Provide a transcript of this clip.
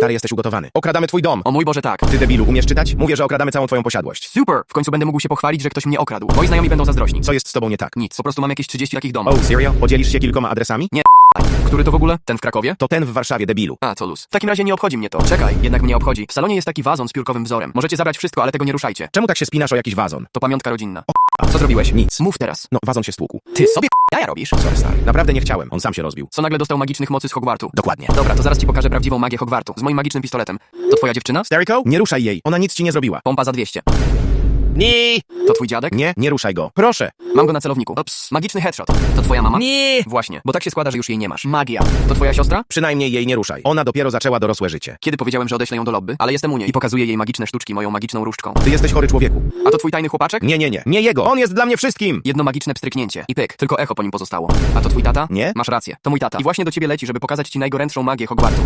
Stary, jesteś ugotowany. Okradamy twój dom. O mój Boże, tak. Ty debilu, umiesz czytać? Mówię, że okradamy całą twoją posiadłość. Super! W końcu będę mógł się pochwalić, że ktoś mnie okradł. Moi znajomi będą zazdrośni. Co jest z tobą nie tak? Nic, po prostu mam jakieś 30 takich domów. Oh, serio? Podzielisz się kilkoma adresami? Który to w ogóle? Ten w Krakowie? To ten w Warszawie, debilu. A, to luz. W takim razie nie obchodzi mnie to. Czekaj, jednak mnie obchodzi. W salonie jest taki wazon z piórkowym wzorem. Możecie zabrać wszystko, ale tego nie ruszajcie. Czemu tak się spinasz o jakiś wazon? To pamiątka rodzinna. Co zrobiłeś? Nic. Mów teraz. No, wazon się stłukł. Ty sobie jaja robisz? Sorry, stary. Naprawdę nie chciałem. On sam się rozbił. Co nagle dostał magicznych mocy z Hogwartu? Dokładnie. Dobra, to zaraz ci pokażę prawdziwą magię Hogwartu. Z moim magicznym pistoletem. To twoja dziewczyna? Steriko? Nie ruszaj jej. Ona nic ci nie zrobiła. Pompa za 200. Nie. To twój dziadek? Nie, nie ruszaj go. Proszę. Mam go na celowniku. Ops. Magiczny headshot. To twoja mama? Nie! Właśnie, bo tak się składa, że już jej nie masz. Magia. To twoja siostra? Przynajmniej jej nie ruszaj. Ona dopiero zaczęła dorosłe życie. Kiedy powiedziałem, że odeślę ją do lobby, ale jestem u niej i pokazuję jej magiczne sztuczki moją magiczną różdżką. Ty jesteś chory człowieku. A to twój tajny chłopaczek? Nie, nie, nie. Nie jego. On jest dla mnie wszystkim. Jedno magiczne pstryknięcie. I pyk. Tylko echo po nim pozostało. A to twój tata? Nie. Masz rację. To mój tata. I właśnie do ciebie leci, żeby pokazać ci najgorętszą magię Hogwartu.